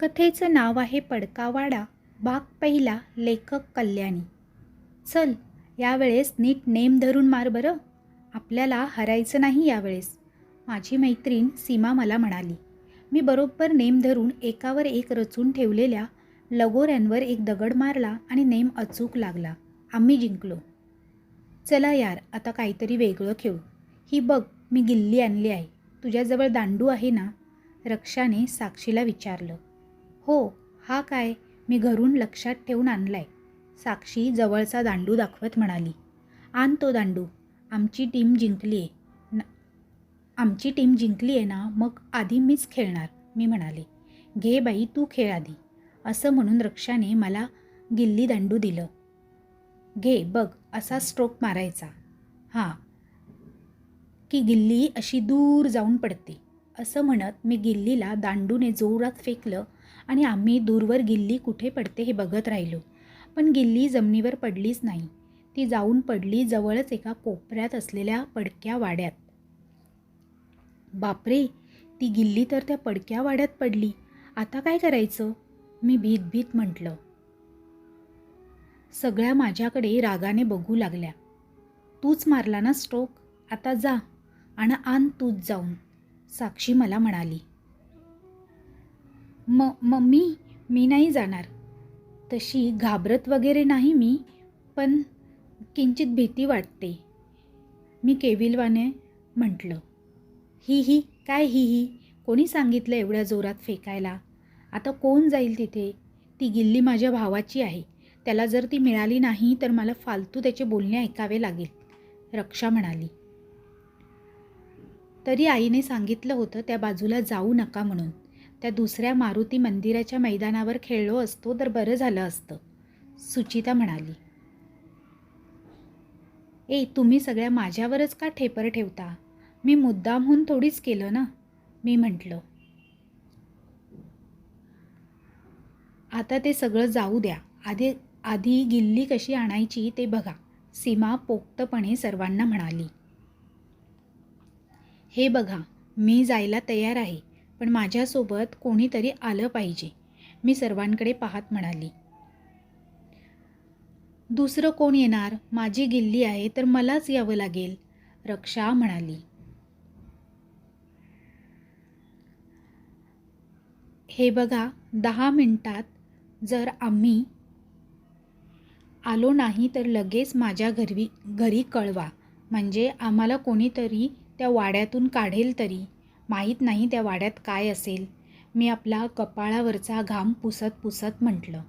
कथेचं नाव आहे पडकावाडा भाग पहिला लेखक कल्याणी. चल यावेळेस नीट नेम धरून मार बरं. आपल्याला हरायचं नाही यावेळेस. माझी मैत्रीण सीमा मला म्हणाली. मी बरोबर नेम धरून एकावर एक रचून ठेवलेल्या लगोऱ्यांवर एक दगड मारला आणि नेम अचूक लागला. आम्ही जिंकलो. चला यार आता काहीतरी वेगळं खेळू. ही बघ मी गिल्ली आणली आहे. तुझ्याजवळ दांडू आहे ना? रक्षाने साक्षीला विचारलं. हो हा काय? मी घरून लक्षात ठेवून आणलाय. साक्षी जवळचा दांडू दाखवत म्हणाली. आण तो दांडू. आमची टीम जिंकली आहे न आमची टीम जिंकली आहे ना मग आधी मीच खेळणार मी म्हणाले. घे बाई तू खेळ आधी. असं म्हणून रक्षाने मला गिल्ली दांडू दिलं. घे बघ असा स्ट्रोक मारायचा. हां. की गिल्ली अशी दूर जाऊन पडते. असं म्हणत मी गिल्लीला दांडूने जोरात फेकलं आणि आम्ही दूरवर गिल्ली कुठे पडते हे बघत राहिलो. पण गिल्ली जमिनीवर पडलीच नाही. ती जाऊन पडली जवळच एका कोपऱ्यात असलेल्या पडक्या वाड्यात. बापरे! ती गिल्ली तर त्या पडक्या वाड्यात पडली. आता काय करायचं? मी भीत भीत म्हटलं. सगळ्या माझ्याकडे रागाने बघू लागल्या. तूच मारला ना स्ट्रोक? आता जा आणि आण तूच जाऊन साक्षी मला म्हणाली. म मम्मी मी नाही जाणार. तशी घाबरत वगैरे नाही मी पण किंचित भीती वाटते. मी केविलवाने म्हटलं ही ही काय ही ही? कोणी सांगितलं एवढ्या जोरात फेकायला? आता कोण जाईल तिथे? ती गिल्ली माझ्या भावाची आहे. त्याला जर ती मिळाली नाही तर मला फालतू त्याचे बोलणे ऐकावे लागेल. रक्षा म्हणाली. तरी आईने सांगितलं होतं त्या बाजूला जाऊ नका म्हणून. त्या दुसऱ्या मारुती मंदिराच्या मैदानावर खेळलो असतो तर बरं झालं असतं. सुचिता म्हणाली ए तुम्ही सगळ्या माझ्यावरच का ठेपर ठेवता? मी मुद्दामहून थोडीच केलं ना? मी म्हटलं आता ते सगळं जाऊ द्या. आधी आधी गिल्ली कशी आणायची ते बघा सीमा पोक्तपणे सर्वांना म्हणाली. हे बघा मी जायला तयार आहे. पण माझ्यासोबत कोणीतरी आलं पाहिजे मी सर्वांकडे पाहत म्हणाली. दुसरं कोण येणार? माझी गिल्ली आहे तर मलाच यावं लागेल रक्षा म्हणाली. हे बघा दहा मिनटात जर आम्ही आलो नाही तर लगेच माझ्या घरी घरी कळवा. म्हणजे आम्हाला कोणीतरी त्या वाड्यातून काढेल तरी. माहीत नाही त्या वाड्यात काय असेल. मी आपला कपाळावरचा घाम पुसत पुसत म्हटलं.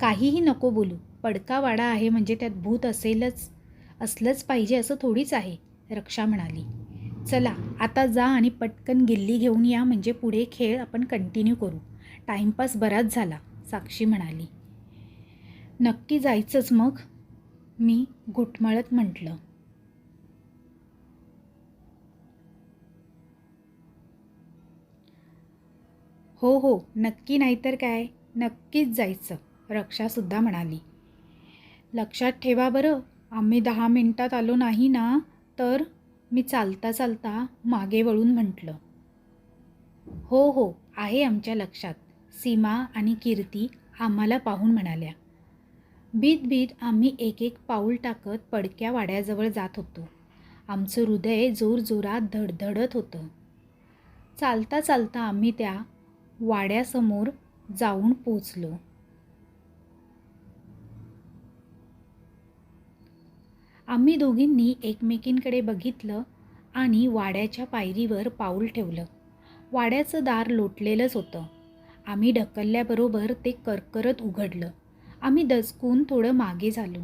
काहीही नको बोलू. पडका वाडा आहे म्हणजे त्यात भूत असेलच असलंच पाहिजे असं थोडीच आहे रक्षा म्हणाली. चला आता जा आणि पटकन गिल्ली घेऊन या म्हणजे पुढे खेळ आपण कंटिन्यू करू. टाईमपास बराच झाला साक्षी म्हणाली. नक्की जायचंच मग मी घुटमळत म्हटलं. हो हो नक्की नाहीतर काय? नक्कीच जायचं रक्षासुद्धा म्हणाली. लक्षात ठेवा बरं आम्ही दहा मिनटात आलो नाही ना तर? मी चालता चालता मागे वळून म्हटलं. हो हो आहे आमच्या लक्षात सीमा आणि कीर्ती आम्हाला पाहून म्हणाल्या. भीत भीत आम्ही एक एक पाऊल टाकत पडक्या वाड्याजवळ जात होतो. आमचं हृदय जोरजोरात धडधडत होतं. चालता चालता आम्ही त्या वाड्यासमोर जाऊन पोचलो. आम्ही दोघींनी एकमेकींकडे बघितलं आणि वाड्याच्या पायरीवर पाऊल ठेवलं. वाड्याचं दार लोटलेलंच होतं. आम्ही ढकलल्याबरोबर ते करकरत उघडलं. आम्ही दचकून थोडं मागे झालो.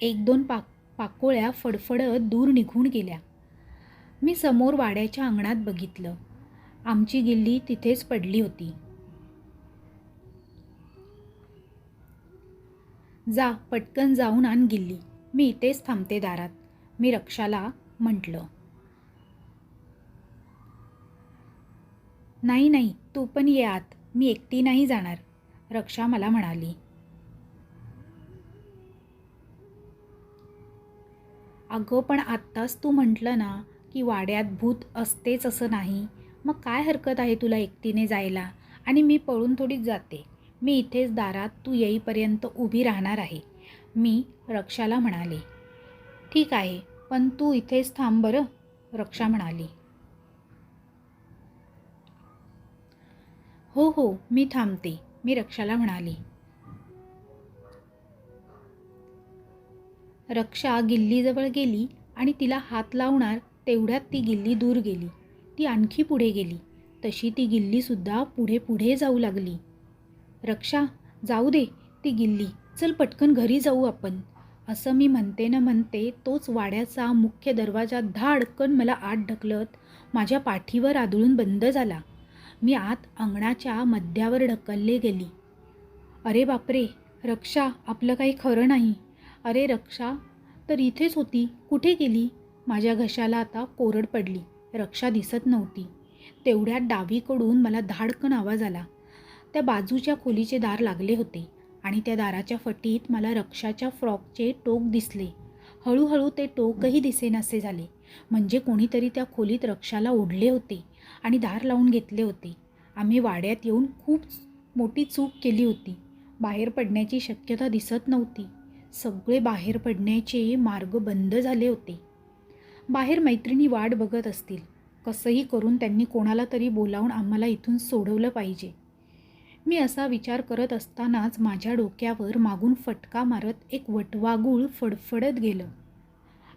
एक दोन पाक पाकोळ्या फडफडत दूर निघून गेल्या. मी समोर वाड्याच्या अंगणात बघितलं. आमची गिल्ली तिथेच पडली होती. जा पटकन जाऊन आण गिल्ली. मी इथेच थांबते दारात. मी रक्षाला म्हटलं. नाही नाही तू पण ये आत. मी एकटी नाही जाणार. रक्षा मला म्हणाली. अगं पण आत्ताच तू म्हटलं ना की वाड्यात भूत असतेच असं नाही. मग काय हरकत आहे तुला एकटीने जायला? आणि मी पळून थोडीच जाते. मी इथेच दारात तू येईपर्यंत उभी राहणार आहे. मी रक्षाला म्हणाले. ठीक आहे पण तू इथेच थांब बरं रक्षा म्हणाली. हो हो मी थांबते मी रक्षाला म्हणाली. रक्षा गिल्लीजवळ गेली आणि तिला हात लावणार तेवढ्यात ती गिल्ली दूर गेली. ती आणखी पुढे गेली. तशी ती गिल्लीसुद्धा पुढे पुढे जाऊ लागली. रक्षा जाऊ दे ती गिल्ली. चल पटकन घरी जाऊ आपण. असं मी म्हणते न म्हणते तोच वाड्याचा मुख्य दरवाजा धाडकन मला आत ढकलत माझ्या पाठीवर आदळून बंद झाला. मी आत अंगणाच्या मध्यावर ढकलले गेली. अरे बापरे! रक्षा आपलं काही खरं नाही. अरे रक्षा तर इथेच होती. कुठे गेली? माझ्या घशाला आता कोरड पडली. रक्षा दिसत नव्हती. तेवढ्यात डावीकडून मला धाडकन आवाज आला. त्या बाजूच्या खोलीचे दार लागले होते आणि त्या दाराच्या फटीत मला रक्षाच्या फ्रॉकचे टोक दिसले. हळूहळू ते टोकही दिसेनासे झाले. म्हणजे कोणीतरी त्या खोलीत रक्षाला ओढले होते आणि दार लावून घेतले होते. आम्ही वाड्यात येऊन खूप मोठी चूक केली होती. बाहेर पडण्याची शक्यता दिसत नव्हती. सगळे बाहेर पडण्याचे मार्ग बंद झाले होते. बाहेर मैत्रिणी वाट बघत असतील. कसंही करून त्यांनी कोणाला तरी बोलावून आम्हाला इथून सोडवलं पाहिजे. मी असा विचार करत असतानाच माझ्या डोक्यावर मागून फटका मारत एक वटवागूळ फडफडत गेलं.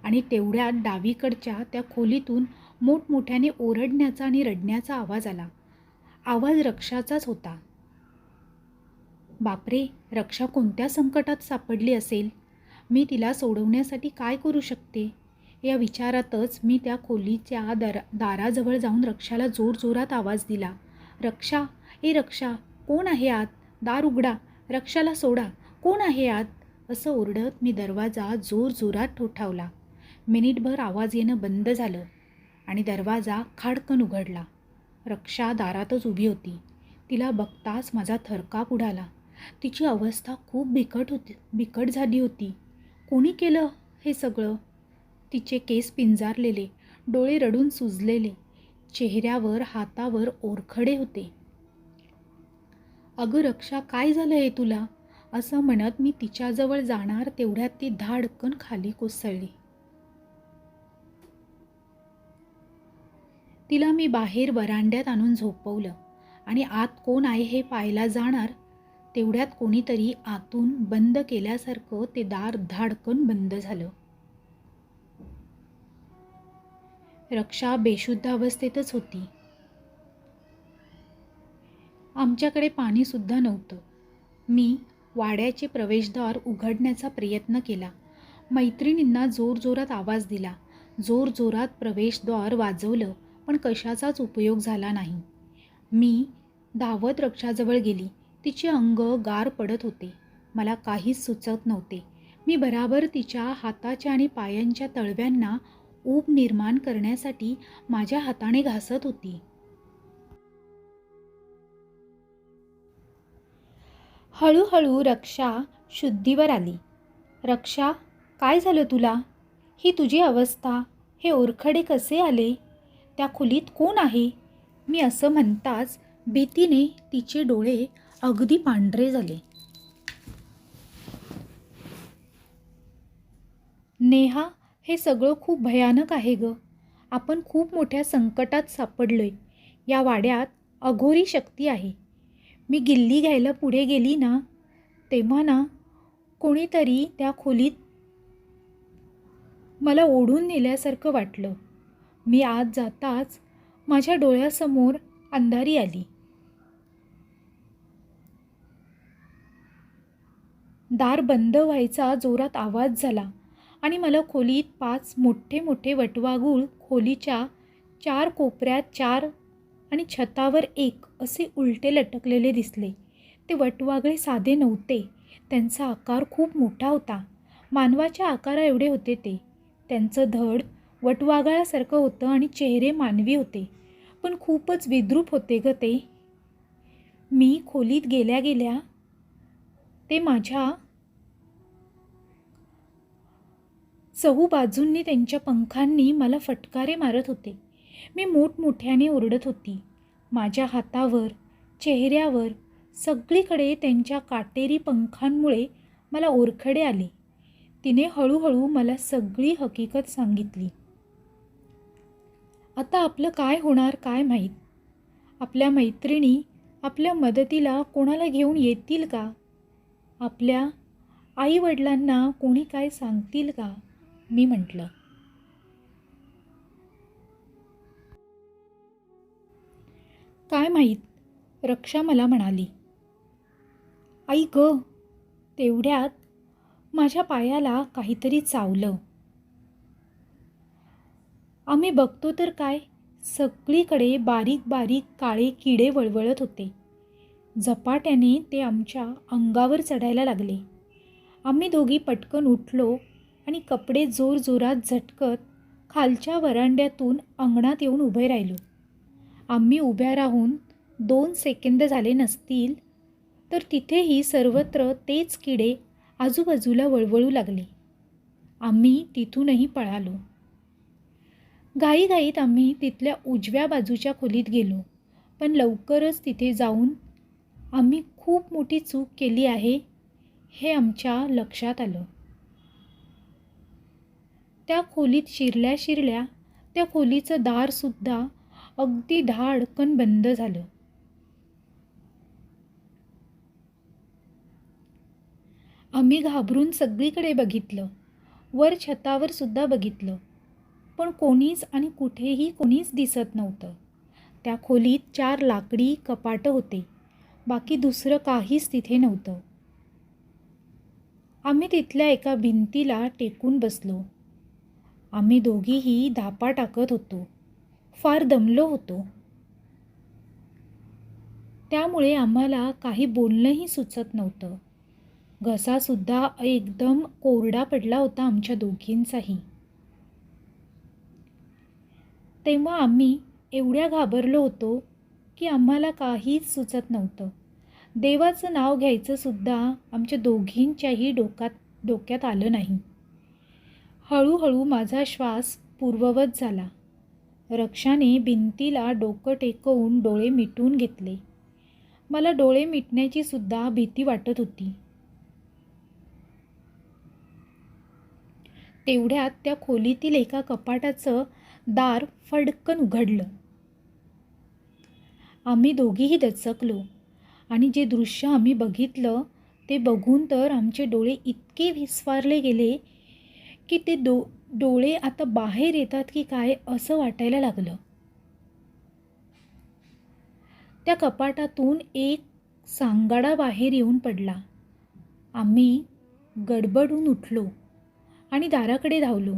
आणि तेवढ्यात डावीकडच्या त्या खोलीतून मोठमोठ्याने ओरडण्याचा आणि रडण्याचा आवाज आला. आवाज रक्षाचाच होता. बापरे रक्षा कोणत्या संकटात सापडली असेल? मी तिला सोडवण्यासाठी काय करू शकते? या विचारातच मी त्या खोलीच्या दर दाराजवळ जाऊन रक्षाला जोरजोरात आवाज दिला. रक्षा ए रक्षा कोण आहे आत? दार उघडा रक्षाला सोडा कोण आहे आत? असं ओरडत मी दरवाजा जोरजोरात ठोठावला. मिनिटभर आवाज येणं बंद झालं आणि दरवाजा खाडकन उघडला. रक्षा दारातच उभी होती. तिला बघताच माझा थरकाप उडाला. तिची अवस्था खूप बिकट होती बिकट झाली होती. कोणी केलं हे सगळं? तिचे केस पिंजारलेले डोळे रडून सुजलेले चेहऱ्यावर हातावर ओरखडे होते. अगं रक्षा काय झालं आहे तुला? असं म्हणत मी तिच्याजवळ जाणार तेवढ्यात ती धाडकन खाली कोसळली. तिला मी बाहेर वरांड्यात आणून झोपवलं. आणि आत कोण आहे हे पाहायला जाणार? तेवढ्यात कोणीतरी आतून बंद केल्यासारखं ते दार धाडकन बंद झालं. रक्षा बेशुद्ध अवस्थेतच होती. आमच्याकडे पाणीसुद्धा नव्हतं. मी वाड्याचे प्रवेशद्वार उघडण्याचा प्रयत्न केला. मैत्रिणींना जोरजोरात आवाज दिला. जोरजोरात प्रवेशद्वार वाजवलं पण कशाचाच उपयोग झाला नाही. मी धावत रक्षाजवळ गेली. तिचे अंग गार पडत होते. मला काहीच सुचत नव्हते. मी बराबर तिच्या हाताच्या आणि पायांच्या तळव्यांना ऊब निर्माण करण्यासाठी माझ्या हाताने घासत होती. हळूहळू रक्षा शुद्धीवर आली. रक्षा काय झालं तुला? ही तुझी अवस्था हे ओरखडे कसे आले? त्या खोलीत कोण आहे मी असं म्हणताच भीतीने तिचे डोळे अगदी पांढरे झाले. नेहा हे सगळं खूप भयानक आहे ग. आपण खूप मोठ्या संकटात सापडलो आहे या वाड्यात अघोरी शक्ती आहे. मी गिल्ली घ्यायला पुढे गेली ना तेव्हा ना कोणीतरी त्या खोलीत मला ओढून नेल्यासारखं वाटलं. मी आत जाताच माझ्या डोळ्यासमोर अंधारी आली. दार बंद व्हायचा जोरात आवाज झाला. आणि मला खोलीत पाच मोठे मोठे वटवागूळ खोलीच्या चार कोपऱ्यात चार आणि छतावर एक असे उलटे लटकलेले दिसले. ते वटवागळे साधे नव्हते. त्यांचा आकार खूप मोठा होता. मानवाच्या आकारा एवढे होते ते. त्यांचं धड वटवागळासारखं होतं आणि चेहरे मानवी होते. पण खूपच विद्रूप होते ग ते. मी खोलीत गेल्या गेल्या ते माझ्या चहू बाजूंनी त्यांच्या पंखांनी मला फटकारे मारत होते. मी मोठमोठ्याने ओरडत होती. माझ्या हातावर चेहऱ्यावर सगळीकडे त्यांच्या काटेरी पंखांमुळे मला ओरखडे आले. तिने हळूहळू मला सगळी हकीकत सांगितली. आता आपलं काय होणार काय माहीत? आपल्या मैत्रिणी आपल्या मदतीला कोणाला घेऊन येतील का? आपल्या आईवडिलांना कोणी काय सांगतील का? मी म्हटलं. काय माहीत? रक्षा मला म्हणाली. आई ग तेवढ्यात माझ्या पायाला काहीतरी चावलं. आम्ही बघतो तर काय सगळीकडे बारीक बारीक काळे किडे वळवळत होते. झपाट्याने ते आमच्या अंगावर चढायला लागले. आम्ही दोघी पटकन उठलो आणि कपडे जोरजोरात झटकत खालच्या वरांड्यातून अंगणात येऊन उभे राहिलो. आम्ही उभ्या राहून दोन सेकंद झाले नसतील तर तिथेही सर्वत्र तेच किडे आजूबाजूला वळवळू लागले. आम्ही तिथूनही पळालो. घाईघाईत आम्ही तिथल्या उजव्या बाजूच्या खोलीत गेलो पण लवकरच तिथे जाऊन आम्ही खूप मोठी चूक केली आहे हे आमच्या लक्षात आलं. त्या खोलीत शिरल्या शिरल्या त्या खोलीचं दारसुद्धा अगदी धाडकन बंद झालं. आम्ही घाबरून सगळीकडे बघितलं. वर छतावर सुद्धा बघितलं. पण कोणीच आणि कुठेही कोणीच दिसत नव्हतं. त्या खोलीत चार लाकडी कपाटं होते. बाकी दुसरं काहीच तिथे नव्हतं. आम्ही तिथल्या एका भिंतीला टेकून बसलो. आम्ही दोघीही धापा टाकत होतो. फार दमलो होतो. त्यामुळे आम्हाला काही बोलणंही सुचत नव्हतं. घसासुद्धा एकदम कोरडा पडला होता आमच्या दोघींचाही. तेव्हा आम्ही एवढ्या घाबरलो होतो की आम्हाला काहीच सुचत नव्हतं. देवाचं नाव घ्यायचंसुद्धा आमच्या दोघींच्याही डोक्यात डोक्यात आलं नाही. हळूहळू माझा श्वास पूर्ववत झाला. रक्षाने भिंतीला डोकं टेकवून डोळे मिटून घेतले. मला डोळे मिटण्याची सुद्धा भीती वाटत होती. तेवढ्यात त्या खोलीतील एका कपाटाचं दार फडकन उघडलं. आम्ही दोघीही दचकलो आणि जे दृश्य आम्ही बघितलं ते बघून तर आमचे डोळे इतके विस्फारले गेले की ते दो डोळे आता बाहेर येतात की काय असं वाटायला लागलं. त्या कपाटातून एक सांगाडा बाहेर येऊन पडला. आम्ही गडबडून उठलो आणि दाराकडे धावलो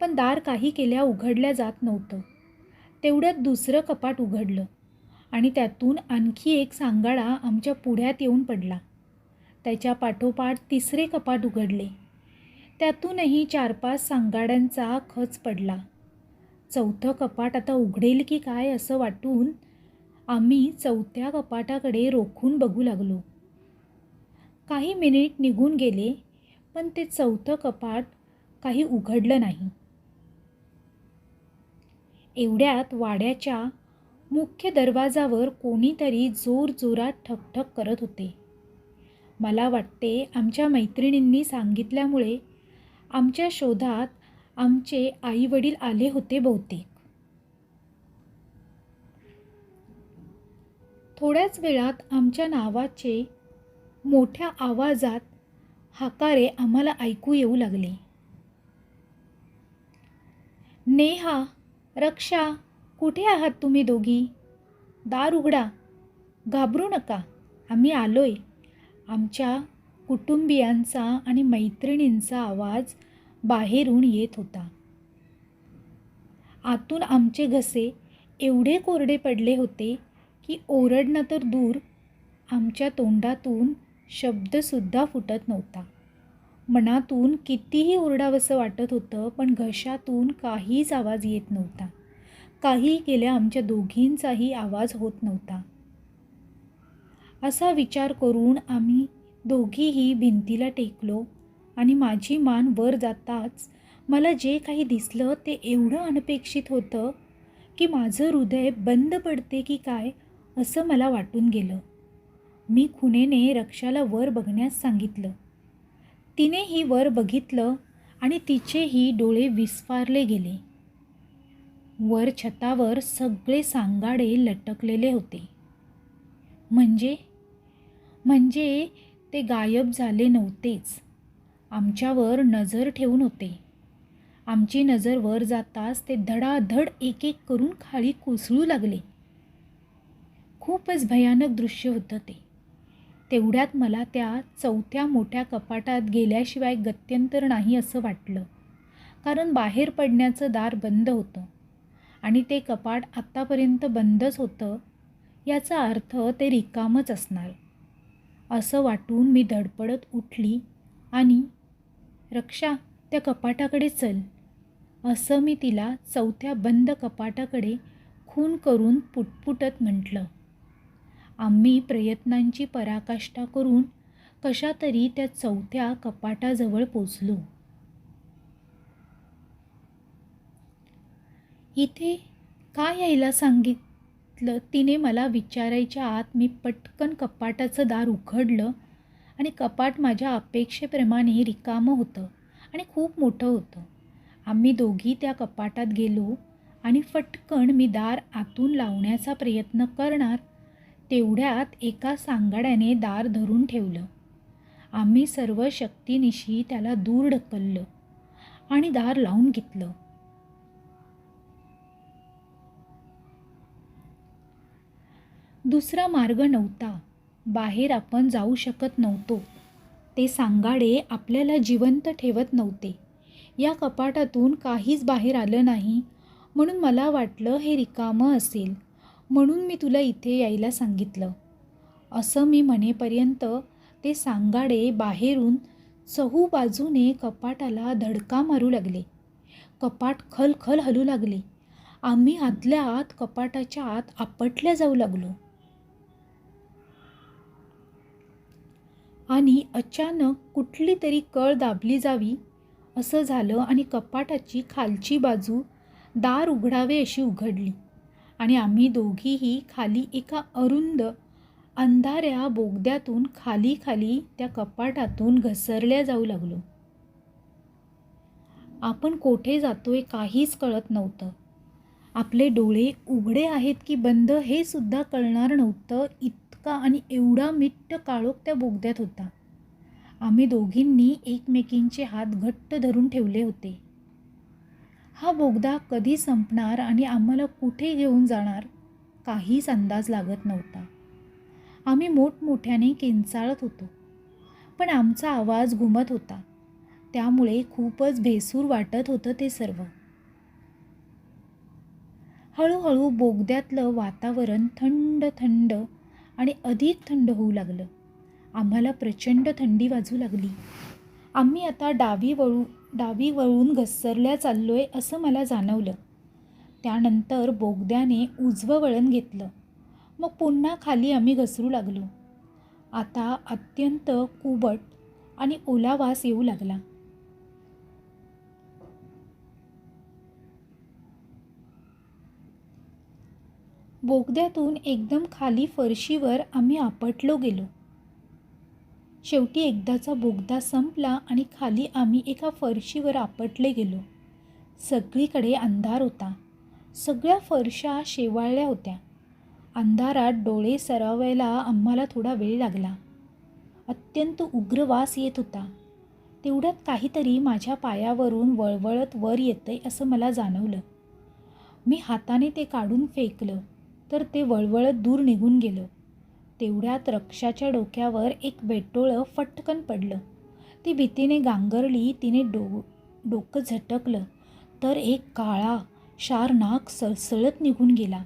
पण दार काही केल्या उघडल्या जात नव्हतं. तेवढ्यात दुसरं कपाट उघडलं आणि त्यातून आणखी एक सांगाडा आमच्या पुढ्यात येऊन पडला. त्याच्या पाठोपाठ तिसरे कपाट उघडले. त्यातूनही चार पाच सांगाड्यांचा खच पडला. चौथं कपाट आता उघडेल की काय असं वाटून आम्ही चौथ्या कपाटाकडे रोखून बघू लागलो. काही मिनिट निघून गेले पण ते चौथं कपाट काही उघडलं नाही. एवढ्यात वाड्याच्या मुख्य दरवाजावर कोणीतरी जोरजोरात ठकठक करत होते. मला वाटते आमच्या मैत्रिणींनी सांगितल्यामुळे आमच्या शोधात आमचे आई वडील आले होते बहुतेक. थोड्याच वेळात आमच्या नावाचे मोठ्या आवाजात हाकारे आम्हाला ऐकू येऊ लागले. नेहा रक्षा कुठे आहात तुम्ही दोघी? दार उघडा. घाबरू नका. आम्ही आलोय. आमच्या कुटुंबियांचा आणि मैत्रिणींचा आवाज बाहेरून येत होता. आतून आमचे घसे एवढे कोरडे पडले होते की ओरडणं तर दूर आमच्या तोंडातून शब्दसुद्धा फुटत नव्हता. मनातून कितीही ओरडावंसं वाटत होतं पण घशातून काहीच आवाज येत नव्हता. काही केल्या आमच्या दोघींचाही आवाज होत नव्हता. असा विचार करून आम्ही दोघीही भिंतीला टेकलो आणि माझी मान वर जाताच मला जे काही दिसलं ते एवढं अनपेक्षित होतं की माझं हृदय बंद पडते की काय असं मला वाटून गेलं. मी खुनेने रक्षाला वर बघण्यास सांगितलं. तिनेही वर बघितलं आणि तिचेही डोळे विस्फारले गेले. वर छतावर सगळे सांगाडे लटकलेले होते. म्हणजे? म्हणजे ते गायब झाले नव्हतेच. आमच्यावर नजर ठेवून होते. आमची नजर वर जाताच ते धडाधड एक एक करून खाली कोसळू लागले. खूपच भयानक दृश्य होतं ते. तेवढ्यात मला त्या चौथ्या मोठ्या कपाटात गेल्याशिवाय गत्यंतर नाही असं वाटलं. कारण बाहेर पडण्याचं दार बंद होतं. आणि ते कपाट आत्तापर्यंत बंदच होतं याचा अर्थ ते रिकामच असणार. असं वाटून मी धडपडत उठली आणि रक्षा त्या कपाटाकडे चल. असं मी तिला चौथ्या बंद कपाटाकडे खून करून पुटपुटत म्हटलं. आम्ही प्रयत्नांची पराकाष्ठा करून कशातरी त्या चौथ्या कपाटाजवळ पोचलो. इथे का यायला सांगित? तिने मला विचारायच्या आत मी पटकन कपाटाचं दार उघडलं आणि कपाट माझ्या अपेक्षेप्रमाणे रिकामं होतं आणि खूप मोठं होतं. आम्ही दोघी त्या कपाटात गेलो आणि फटकन मी दार आतून लावण्याचा प्रयत्न करणार तेवढ्यात एका सांगाड्याने दार धरून ठेवलं. आम्ही सर्व शक्तीनिशी त्याला दूर ढकललं आणि दार लावून घेतलं. दुसरा मार्ग नव्हता. बाहेर आपण जाऊ शकत नव्हतो. ते सांगाडे आपल्याला जिवंत ठेवत नव्हते. या कपाटातून काहीच बाहेर आलं नाही. म्हणून मला वाटलं हे रिकामं असेल. म्हणून मी तुला इथे यायला सांगितलं. असं मी म्हणेपर्यंत ते सांगाडे बाहेरून चहू बाजूने कपाटाला धडका मारू लागले. कपाट खलखल हलू लागले. आम्ही आतल्या आत कपाटाच्या आत आपटल्या जाऊ लागलो. आणि अचानक कुठली तरी कळ दाबली जावी असं झालं आणि कपाटाची खालची बाजू दार उघडावे अशी उघडली. आणि आम्ही दोघीही खाली एका अरुंद अंधाऱ्या बोगद्यातून खाली खाली त्या कपाटातून घसरल्या जाऊ लागलो. आपण कोठे जातोय काहीच कळत नव्हतं. आपले डोळे उघडे आहेत की बंद हे सुद्धा कळणार नव्हतं. इतका आणि एवढा मिट्ट काळोख त्या बोगद्यात होता. आम्ही दोघींनी एकमेकींचे हात घट्ट धरून ठेवले होते. हा बोगदा कधी संपणार आणि आम्हाला कुठे घेऊन जाणार? काहीच अंदाज लागत नव्हता. आम्ही मोठमोठ्याने किंचाळत होतो. पण आमचा आवाज घुमत होता. त्यामुळे खूपच भेसूर वाटत होतं ते सर्व. हळूहळू बोगद्यातलं वातावरण थंड थंड आणि अधिक थंड होऊ लागलं. आम्हाला प्रचंड थंडी वाजू लागली. आम्ही आता डावी वळू डावी वळून घसरल्या चाललो आहे असं मला जाणवलं. त्यानंतर बोगद्याने उजवं वळण घेतलं. मग पुन्हा खाली आम्ही घसरू लागलो. आता अत्यंत कुबट आणि ओला वास येऊ लागला. बोगद्यातून एकदम खाली फरशीवर आम्ही आपटलो गेलो. शेवटी एकदाचा बोगदा संपला आणि खाली आम्ही एका फरशीवर आपटले गेलो. सगळीकडे अंधार होता. सगळ्या फरशा शेवाळल्या होत्या. अंधारात डोळे सरावायला आम्हाला थोडा वेळ लागला. अत्यंत उग्र वास येत होता. तेवढ्यात काहीतरी माझ्या पायावरून वळवळत वर येतंय असं मला जाणवलं. मी हाताने ते काढून फेकलं. तर ते वळवळत दूर निघून गेलं. तेवढ्यात रक्षाच्या डोक्यावर एक बेटोळं फटकन पडलं. ती भीतीने गांगरली तिने डो डोकं झटकलं. तर एक काळा शार नाक सळसळत निघून गेला.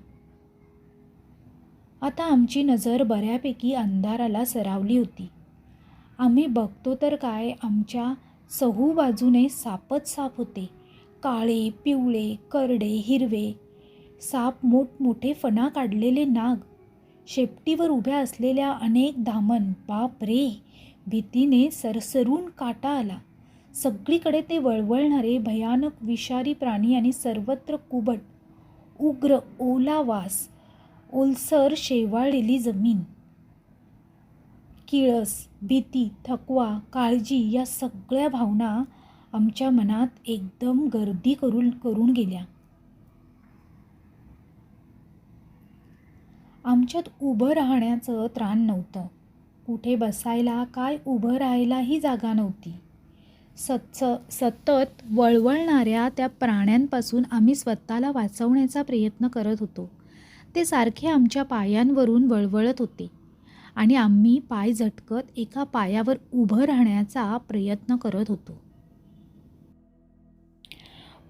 आता आमची नजर बऱ्यापैकी अंधाराला सरावली होती. आम्ही बघतो तर काय आमच्या चहू बाजूने सापच साप होते. काळे पिवळे करडे हिरवे साप मोठमोठे फणा काढलेले नाग. शेपटीवर उभ्या असलेल्या अनेक धामन बाप रे! भीतीने सरसरून काटा आला. सगळीकडे ते वळवळणारे भयानक विषारी प्राणी आणि सर्वत्र कुबट उग्र ओला वास ओलसर शेवाळलेली जमीन. किळस भीती थकवा काळजी या सगळ्या भावना आमच्या मनात एकदम गर्दी करून करून गेल्या. आमच्यात उभं राहण्याचं त्राण नव्हतं. कुठे बसायला काय उभं राहायलाही जागा नव्हती. सत्स सतत वळवळणाऱ्या त्या प्राण्यांपासून आम्ही स्वतःला वाचवण्याचा प्रयत्न करत होतो. ते सारखे आमच्या पायांवरून वळवळत होते आणि आम्ही पाय झटकत एका पायावर उभं राहण्याचा प्रयत्न करत होतो.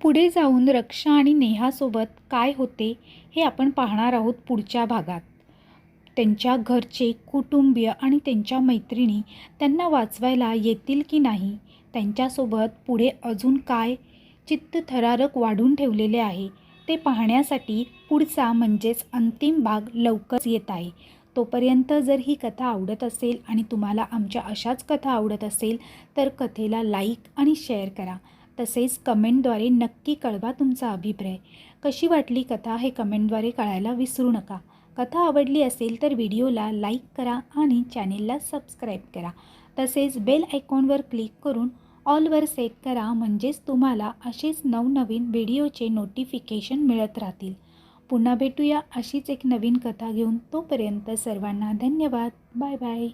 पुढे जाऊन रक्षा आणि नेहासोबत काय होते हे आपण पाहणार आहोत पुढच्या भागात. त्यांच्या घरचे कुटुंबीय आणि त्यांच्या मैत्रिणी त्यांना वाचवायला येतील की नाही त्यांच्यासोबत पुढे अजून काय चित्तथरारक वाढून ठेवलेले आहे ते पाहण्यासाठी पुढचा म्हणजेच अंतिम भाग लवकरच येत आहे. तोपर्यंत जर ही कथा आवडत असेल आणि तुम्हाला आमच्या अशाच कथा आवडत असेल तर कथेला लाईक आणि शेअर करा. तसेच कमेंटद्वारे नक्की कळवा तुमचा अभिप्राय. कशी वाटली कथा हे कमेंटद्वारे कळायला विसरू नका. कथा आवडली असेल तर व्हिडिओला लाईक करा आणि चॅनेलला सबस्क्राईब करा. तसेच बेल आयकॉनवर क्लिक करून ऑलवर सेट करा म्हणजेच तुम्हाला असेच नवनवीन व्हिडिओचे नोटिफिकेशन मिळत राहतील. पुन्हा भेटूया अशीच एक नवीन कथा घेऊन तोपर्यंत सर्वांना धन्यवाद. Bye bye.